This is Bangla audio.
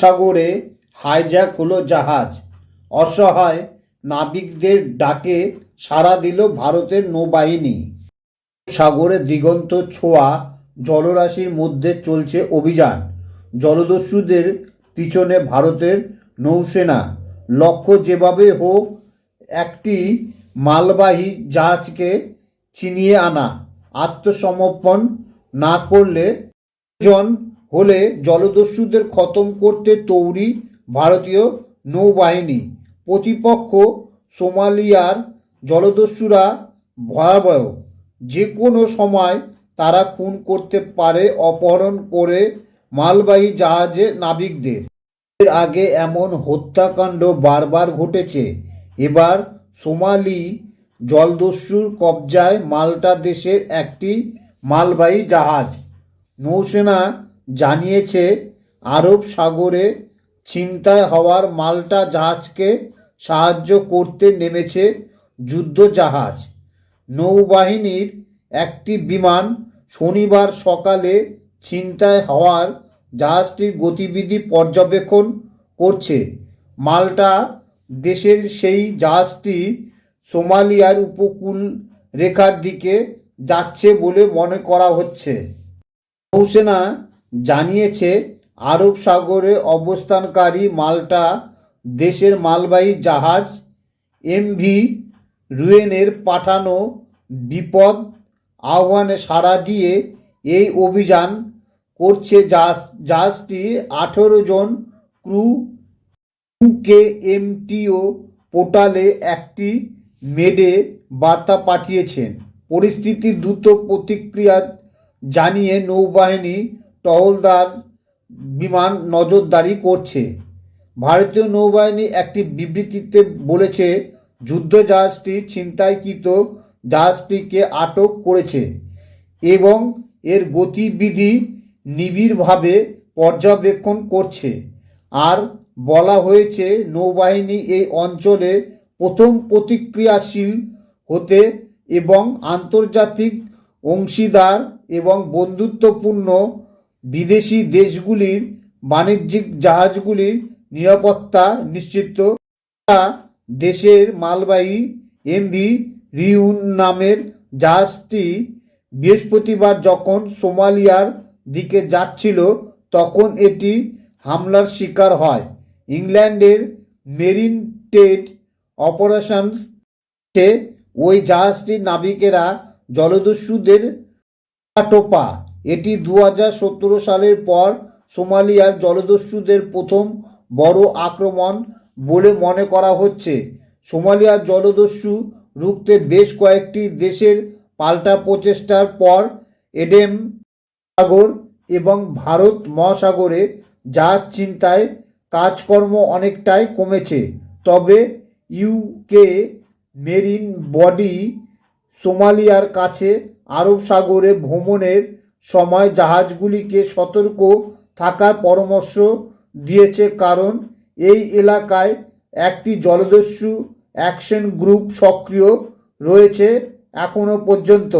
সাগরে হাইজ্যাক হলো জাহাজ। অসহায় নাবিকদের ডাকে সাড়া দিল ভারতের নৌবাহিনী। সাগরে দিগন্ত ছোঁয়া জলরাশির মধ্যে চলছে অভিযান। জলদস্যুদের পিছনে ভারতের নৌসেনা। লক্ষ্য যেভাবে হোক, একটি মালবাহী জাহাজকে ছিনিয়ে আনা। আত্মসমর্পণ না করলে জন হলে জলদস্যুদের খতম করতে তৈরি ভারতীয় নৌবাহিনী। প্রতিপক্ষ সোমালিয়ার জলদস্যুরা ভয়াবহ। যে কোনো সময় তারা খুন করতে পারে অপহরণ করে মালবাহী জাহাজে নাবিকদের। এর আগে এমন হত্যাকাণ্ড বারবার ঘটেছে। এবার সোমালি জলদস্যুর কবজায় মাল্টা দেশের একটি মালবাহী জাহাজ। নৌসেনা জানিয়েছে, আরব সাগরে ছিনতাই হওয়ার মাল্টা জাহাজকে সাহায্য করতে নেমেছে যুদ্ধজাহাজ। নৌবাহিনীর একটি বিমান শনিবার সকালে ছিনতাই হওয়ার জাহাজটির গতিবিধি পর্যবেক্ষণ করছে। মাল্টা দেশের সেই জাহাজটি সোমালিয়ার উপকূল রেখার দিকে যাচ্ছে বলে মনে করা হচ্ছে। নৌসেনা জানিয়েছে, আরব সাগরে অবস্থানকারী মাল্টা দেশের মালবাহী জাহাজ এমভি রুয়েনের পাঠানো বিপদ আহ্বানে সাড়া দিয়ে এই অভিযান করছে জাহাজ জাহাজটি আঠেরো জন ক্রু কে এমটিও পোর্টালে একটি মেডে বার্তা পাঠিয়েছেন। পরিস্থিতি দ্রুত প্রতিক্রিয়া জানিয়ে নৌবাহিনী টহলদার বিমান নজরদারি করছে। ভারতীয় নৌবাহিনী একটি বিবৃতিতে বলেছে যুদ্ধজাহাজটি ছিনতাইকৃত জাহাজটিকে আটক করেছে এবং এর গতিবিধি নিবিড়ভাবে পর্যবেক্ষণ করছে। আর বলা হয়েছে, নৌবাহিনী এই অঞ্চলে প্রথম প্রতিক্রিয়াশীল হতে এবং আন্তর্জাতিক অংশীদার এবং বন্ধুত্বপূর্ণ বিদেশি দেশগুলির বাণিজ্যিক জাহাজগুলির নিরাপত্তা নিশ্চিত। দেশের মালবাহী এমভি রিউন নামের জাহাজটি বৃহস্পতিবার যখন সোমালিয়ার দিকে যাচ্ছিল, তখন এটি হামলার শিকার হয় ইংল্যান্ডের মেরিন টেড অপারেশনস ওই জাহাজটির নাবিকেরা জলদস্যুদের টোপা এটি দু সালের পর সোমালিয়ার জলদস্যুদের প্রথম বড় আক্রমণ বলে মনে করা হচ্ছে। সোমালিয়ার জলদস্যু রুখতে বেশ কয়েকটি দেশের পাল্টা প্রচেষ্টার পর এডেম সাগর এবং ভারত মহাসাগরে জাহাজ চিন্তায় কাজকর্ম অনেকটাই কমেছে। তবে ইউকে মেরিন বডি সোমালিয়ার কাছে আরব সাগরে ভ্রমণের সময় জাহাজগুলিকে সতর্ক থাকার পরামর্শ দিয়েছে কারণ এই এলাকায় একটি জলদস্যু অ্যাকশন গ্রুপ সক্রিয় রয়েছে এখনও পর্যন্ত।